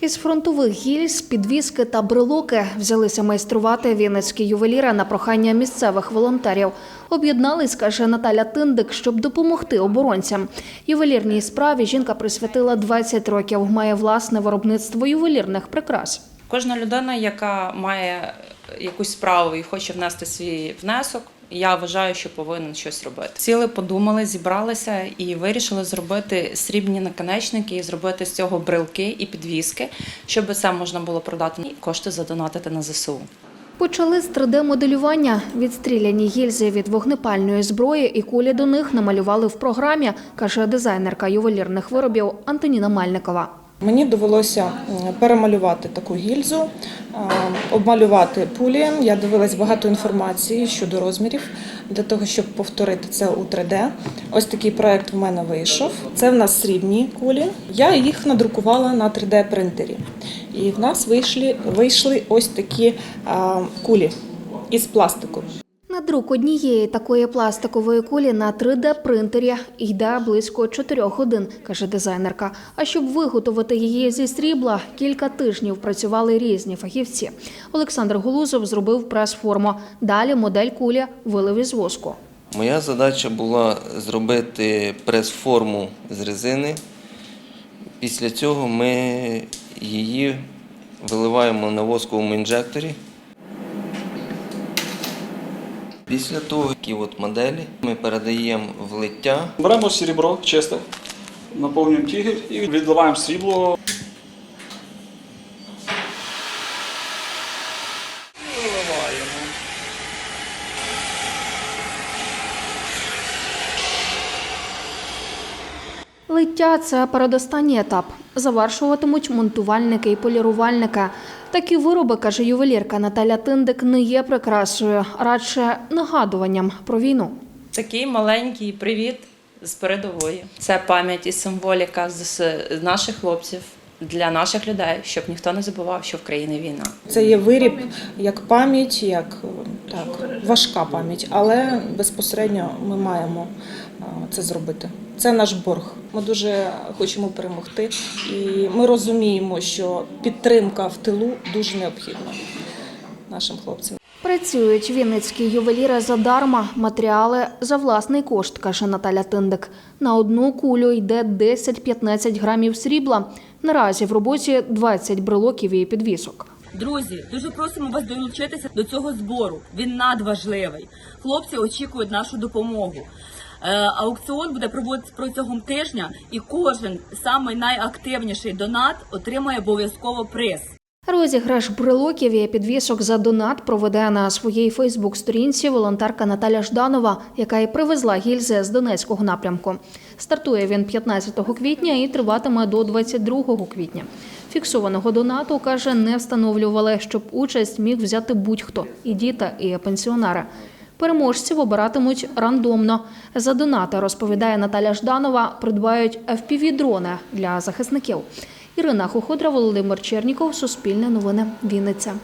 Із фронтових гільз, підвіски та брелоки взялися майструвати вінницькі ювеліри на прохання місцевих волонтерів. Об'єднались, каже Наталя Тиндик, щоб допомогти оборонцям. Ювелірній справі жінка присвятила 20 років. Має власне виробництво ювелірних прикрас. Кожна людина, яка має якусь справу і хоче внести свій внесок, я вважаю, що повинен щось робити. Сіли, подумали, зібралися і вирішили зробити срібні наконечники і зробити з цього брелки і підвіски, щоб це можна було продати і кошти задонатити на ЗСУ. Почали з 3D-моделювання. Відстріляні гільзи від вогнепальної зброї і кулі до них намалювали в програмі, каже дизайнерка ювелірних виробів Антоніна Мальникова. Мені довелося перемалювати таку гільзу, обмалювати пулі. Я дивилась багато інформації щодо розмірів для того, щоб повторити це у 3D. Ось такий проект в мене вийшов. Це в нас срібні кулі. Я їх надрукувала на 3D принтері. І в нас вийшли, вийшли ось такі кулі із пластику. На друк однієї такої пластикової кулі на 3D-принтері йде близько 4 годин, каже дизайнерка. А щоб виготовити її зі срібла, кілька тижнів працювали різні фахівці. Олександр Голузов зробив прес-форму. Далі модель кулі вилив із воску. Моя задача була зробити прес-форму з резини. Після цього ми її виливаємо на восковому інжекторі. Після того, які от моделі, ми передаємо в лиття. Беремо серебро чисте, наповнюємо тігель і відливаємо срібло. Лиття це передостанній етап. Завершуватимуть монтувальники і полірувальники. Такі вироби, каже ювелірка Наталя Тиндик, не є прикрасою, радше нагадуванням про війну. Такий маленький привіт з передової. Це пам'ять і символіка з наших хлопців для наших людей, щоб ніхто не забував, що в країні війна. Це є виріб як пам'ять, як так, важка пам'ять, але безпосередньо ми маємо це зробити. Це наш борг. Ми дуже хочемо перемогти, і ми розуміємо, що підтримка в тилу дуже необхідна нашим хлопцям. Працюють вінницькі ювеліри задарма, матеріали за власний кошт, каже Наталя Тиндик. На одну кулю йде 10-15 грамів срібла. Наразі в роботі 20 брелоків і підвісок. Друзі, дуже просимо вас долучитися до цього збору. Він надважливий. Хлопці очікують нашу допомогу. Е, аукціон буде проводитися протягом тижня, і кожен найактивніший донат отримає обов'язково приз. Розіграш брелоків і підвісок за донат проведе на своїй Фейсбук-сторінці волонтерка Наталя Жданова, яка і привезла гільзи з Донецького напрямку. Стартує він 15 квітня і триватиме до 22 квітня. Фіксованого донату каже, не встановлювали, щоб участь міг взяти будь-хто і діти, і пенсіонери. Переможців обиратимуть рандомно. За донати, розповідає Наталя Жданова, придбають FPV-дрони для захисників. Ірина Хоходра, Володимир Черніков, Суспільне новини, Вінниця.